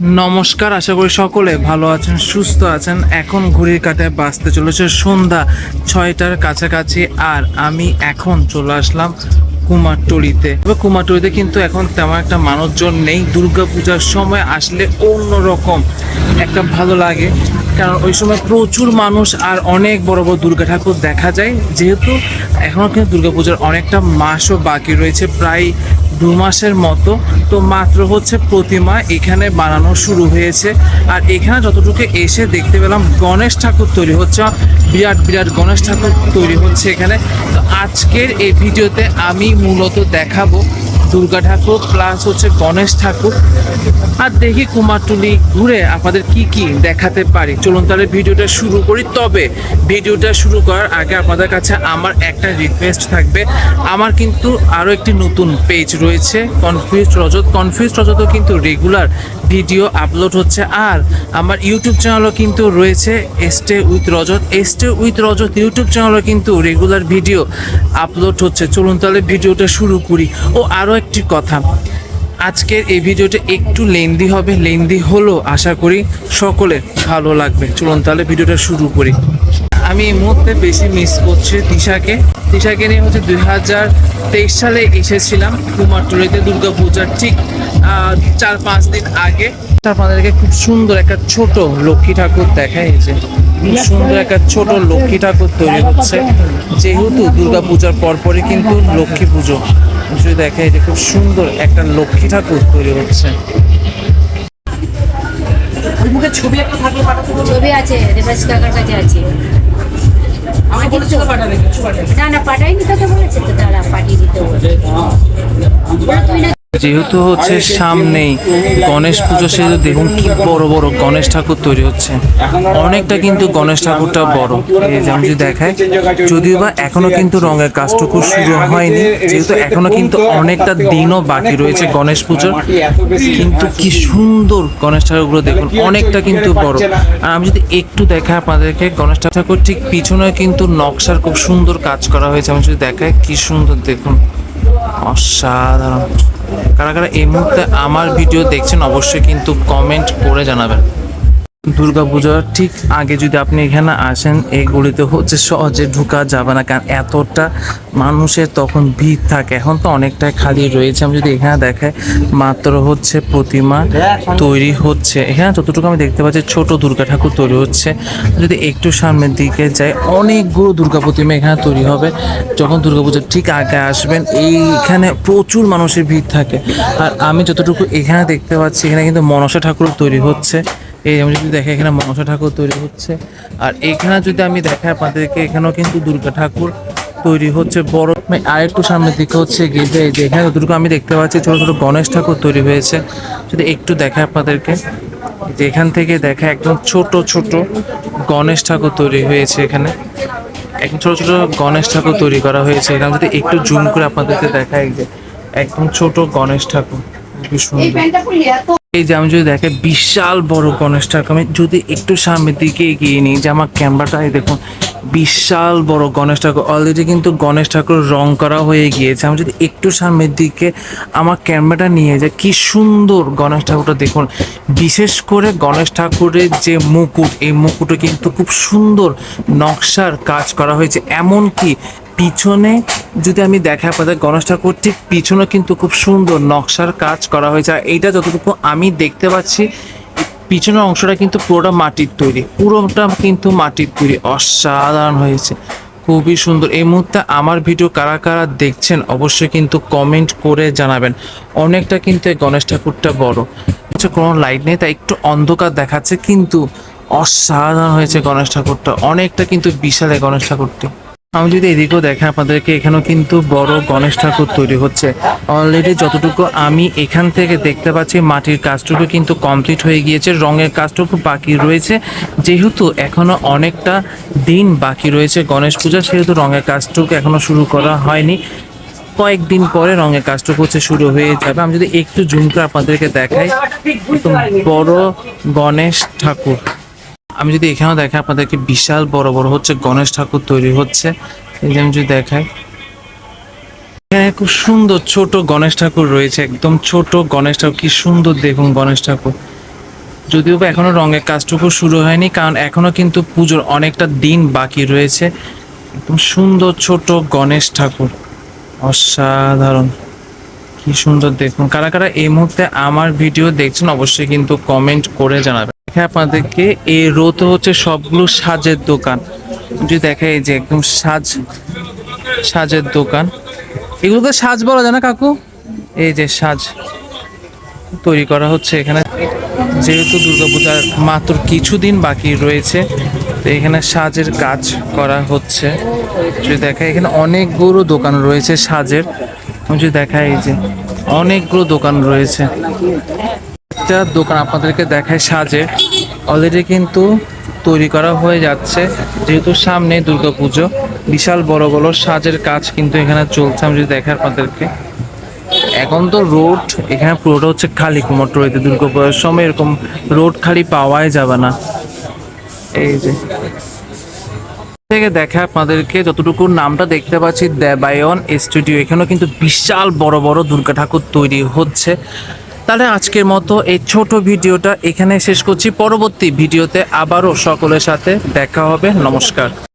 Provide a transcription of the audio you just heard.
নমস্কার, আশা করি সকলে ভালো আছেন, সুস্থ আছেন। এখন ঘুরির কাটায় বাঁচতে চলেছে সন্ধ্যা ছয়টার কাছাকাছি আর আমি এখন চলে আসলাম কুমারটুলিতে। তবে কুমারটুলিতে কিন্তু এখন তেমন একটা মানুষজন নেই। দুর্গা পূজার সময় আসলে অন্যরকম। একটা ভালো লাগে। কারণ ওই সময় প্রচুর মানুষ আর অনেক বড় বড় দুর্গা ঠাকুর দেখা যায়। যেহেতু এখনও কিন্তু দুর্গাপূজার অনেকটা মাসও বাকি রয়েছে, প্রায় দু মাসের মতো। তো মাত্র হচ্ছে প্রতিমা এখানে বানানো শুরু হয়েছে। আর এখানে যতটুকু এসে দেখতে পেলাম, গণেশ ঠাকুর তৈরি হচ্ছে, বিরাট বিরাট গণেশ ঠাকুর তৈরি হচ্ছে এখানে। তো আজকের এই ভিডিওতে আমি মূলত দেখাবো দুর্গা ঠাকুর প্লাস হচ্ছে গণেশ ঠাকুর। আর দেখি কুমারটুলি ঘুরে আপনাদের কি কি দেখাতে পারি। চলুন তাহলে ভিডিওটা শুরু করি। তবে ভিডিওটা শুরু করার আগে আপনাদের কাছে আমার একটা রিকোয়েস্ট থাকবে। আমার কিন্তু আরও একটি নতুন পেজ রয়েছে কনফিউজ রজত কনফিউজ রজতও কিন্তু রেগুলার ভিডিও আপলোড হচ্ছে। আর আমার ইউটিউব চ্যানেলও কিন্তু রয়েছে stay with Rajat stay with Rajat YouTube চ্যানেলও কিন্তু রেগুলার ভিডিও আপলোড হচ্ছে। চলুন তাহলে ভিডিওটা শুরু করি। ও আরও একটি কথা। আজকের এই ভিডিওটা একটু লেন্দি হবে। লেন্দি হলো আশা করি সকলের ভালো লাগবে। চলুন তাহলে ভিডিওটা শুরু করি। আমি এই মুহূর্তে বেশি মিস করছি তিশাকে। তিশাকে নিয়ে হচ্ছে দুই হাজার তেইশ সালে এসেছিলাম কুমারটুলিতে দুর্গা পূজার ঠিক চার পাঁচ দিন আগে। আপনাদেরকে খুব সুন্দর একটা ছোট লক্ষ্মী ঠাকুর এই যে খুব সুন্দর একটা ছোট লক্ষ্মী ঠাকুর তৈরি হচ্ছে। যেহেতু দুর্গা পূজার পরপরই কিন্তু লক্ষ্মী পুজো। যদি দেখে যে খুব সুন্দর একটা লক্ষ্মী ঠাকুর তৈরি হচ্ছে। মুখে ছবি একটা থাকলে পাঠাতে ছবি আছে কাকার কাছে আছে। আমাকে পাঠাবে কিছু পাঠাবে? না না পাঠাইনি তোকে বলেছে তো দাঁড়া পাঠিয়ে দিতে বলে বলে তুই না যেহেতু হচ্ছে সামনেই গণেশ পুজো সেহেতু দেখুন কি বড় বড় গণেশ ঠাকুর তৈরি হচ্ছে। অনেকটা কিন্তু গণেশ ঠাকুরটা বড়। এই যে আমি যদি দেখাই যদিও বা এখনও কিন্তু রঙের কাজটুকু শুরু হয়নি যেহেতু এখনও কিন্তু অনেকটা দিনও বাকি রয়েছে গণেশ পুজোর। কিন্তু কি সুন্দর গণেশ ঠাকুরগুলো দেখুন অনেকটা কিন্তু বড়। আর আমি যদি একটু দেখাই আপনাদেরকে গণেশ ঠাকুর ঠিক পিছনে কিন্তু নকশার খুব সুন্দর কাজ করা হয়েছে। আমি যদি দেখাই কি সুন্দর দেখুন। অসাধারণ। কারা কারা এই মুহূর্তে আমার ভিডিও দেখছেন অবশ্যই কিন্তু কমেন্ট করে জানাবেন। দুর্গাপূজার ঠিক আগে যদি আপনি এখানে আসেন, এই গলিতে হচ্ছে সহজে ঢুকা যাবে না, কারণ এতটা মানুষের তখন ভিড় থাকে। এখন তো অনেকটাই খালি রয়েছে। আমি যদি এখানে দেখাই, মাত্র হচ্ছে প্রতিমা তৈরি হচ্ছে। এখানে যতটুকু আমি দেখতে পাচ্ছি, ছোট দুর্গা ঠাকুর তৈরি হচ্ছে। যদি একটু সামনের দিকে যাই, অনেকগুলো দুর্গা প্রতিমা এখানে তৈরি হবে। যখন দুর্গাপূজার ঠিক আগে আসবেন, এইখানে প্রচুর মানুষের ভিড় থাকে। আর আমি যতটুকু এখানে দেখতে পাচ্ছি, এখানে কিন্তু মনসা ঠাকুর তৈরি হচ্ছে। এই আমি যদি দেখে এখানে মনসা ঠাকুর তৈরি হচ্ছে, আর এখানে যদি আমি দেখাই আপনাদেরকে এখানেও কিন্তু দুর্গা ঠাকুর তৈরি হচ্ছে। বড় আর একটু সামনের দিকে হচ্ছে গিয়ে যে এখানে যতটুকু আমি দেখতে পাচ্ছি, ছোট ছোট গণেশ ঠাকুর তৈরি হয়েছে। যদি একটু দেখায় আপনাদেরকে, যে এখান থেকে দেখা একদম ছোট ছোট গণেশ ঠাকুর তৈরি হয়েছে এখানে। একদম ছোট ছোট গণেশ ঠাকুর তৈরি করা হয়েছে এখানে। যদি একটু জুম করে আপনাদেরকে দেখায় যে, একদম ছোট গণেশ ঠাকুর। এই যে আমি যদি দেখে বিশাল বড় গণেশ ঠাকুর আমি যদি একটু সামনের দিকে এগিয়ে নিই যে আমার ক্যামেরাটা এই দেখুন বিশাল বড় গণেশ ঠাকুর অলরেডি কিন্তু গণেশ ঠাকুর রং করা হয়ে গিয়েছে। আমি যদি একটু সামনের দিকে আমার ক্যামেরাটা নিয়ে যাই কি সুন্দর গণেশ ঠাকুরটা দেখুন। বিশেষ করে গণেশ ঠাকুরের যে মুকুট এই মুকুটে কিন্তু খুব সুন্দর নকশার কাজ করা হয়েছে। এমনকি পিছনে যদি আমি দেখা আপনাদের গণেশ ঠাকুর, ঠিক পিছনে কিন্তু খুব সুন্দর নকশার কাজ করা হয়েছে। আর এইটা যতটুকু আমি দেখতে পাচ্ছি, পিছনের অংশটা কিন্তু পুরোটা মাটির তৈরি, পুরোটা কিন্তু মাটির তৈরি, অসাধারণ হয়েছে, খুবই সুন্দর। এই মুহূর্তে আমার ভিডিও কারা কারা দেখছেন অবশ্যই কিন্তু কমেন্ট করে জানাবেন। অনেকটা কিন্তু গণেশ ঠাকুরটা বড়। হচ্ছে কোনো লাইট নেই, তাই একটু অন্ধকার দেখাচ্ছে, কিন্তু অসাধারণ হয়েছে গণেশ ঠাকুরটা, অনেকটা কিন্তু বিশাল এই গণেশ ঠাকুরটি। আমি যদি এদিকেও দেখে আপনাদেরকে, এখানেও কিন্তু বড় গণেশ ঠাকুর তৈরি হচ্ছে। অলরেডি যতটুকু আমি এখান থেকে দেখতে পাচ্ছি, মাটির কাজটুকু কিন্তু কমপ্লিট হয়ে গিয়েছে, রঙের কাজটুকু বাকি রয়েছে। যেহেতু এখনও অনেকটা দিন বাকি রয়েছে গণেশ পূজা, সেহেতু রঙের কাজটুকু এখনও শুরু করা হয়নি। কয়েকদিন পরে রঙের কাজটুকু হচ্ছে শুরু হয়ে যাবে। আমি যদি একটু জুম করে আপনাদেরকে দেখাই বড় গণেশ ঠাকুর। আমি যদি এখানেও দেখাই, আপনাদেরকে বিশাল বড় বড় হচ্ছে গণেশ ঠাকুর তৈরি হচ্ছে। এই যে আমি যদি দেখাই এখানে খুব সুন্দর ছোট গণেশ ঠাকুর রয়েছে, একদম ছোট গণেশ ঠাকুর। কি সুন্দর দেখুন গণেশ ঠাকুর। যদিও বা এখনও রঙের কাজটুকু শুরু হয়নি, কারণ এখনও কিন্তু পুজোর অনেকটা দিন বাকি রয়েছে। একদম সুন্দর ছোট গণেশ ঠাকুর। অসাধারণ। কি সুন্দর দেখুন। কারা কারা এই মুহূর্তে আমার ভিডিও দেখছেন, অবশ্যই কিন্তু কমেন্ট করে জানাবেন। দেখে আপনাদেরকে, এই রোতে হচ্ছে সবগুলো সাজের দোকান। যদি দেখে এই যে একদম সাজ, সাজের দোকান। এগুলোকে সাজ বলা যায় না কাকু? এই যে সাজ তৈরি করা হচ্ছে এখানে। যেহেতু দুর্গাপূজার মাত্র কিছুদিন বাকি রয়েছে, তো এখানে সাজের কাজ করা হচ্ছে। যদি দেখা এখানে অনেকগুলো দোকান রয়েছে সাজের। যদি দেখা এই যে অনেকগুলো দোকান রয়েছে। একটা দোকান আপনাদেরকে দেখায় সাজে। অলরেডি কিন্তু তৈরি করা হয়ে যাচ্ছে। যেহেতু সামনে দুর্গাপুজো বিশাল বড় বড় সাজের কাজ কিন্তু এখানে চলছে। আমি যদি দেখাই আপনাদেরকে। এখন তো রোড এখানে পুরোটা হচ্ছে খালি রয়েছে দুর্গাপুজোর সময় এরকম রোড খালি পাওয়াই যাবে না। এই যে। থেকে দেখা আপনাদেরকে যতটুকু নামটা দেখতে পাচ্ছি, দেবায়ন স্টুডিও। এখানেও কিন্তু বিশাল বড় বড় দুর্গা ঠাকুর তৈরি হচ্ছে। তাহলে আজকের মতো এই ছোট ভিডিওটা এখানে শেষ করছি। পরবর্তী ভিডিওতে আবারও সকলের সাথে দেখা হবে। নমস্কার।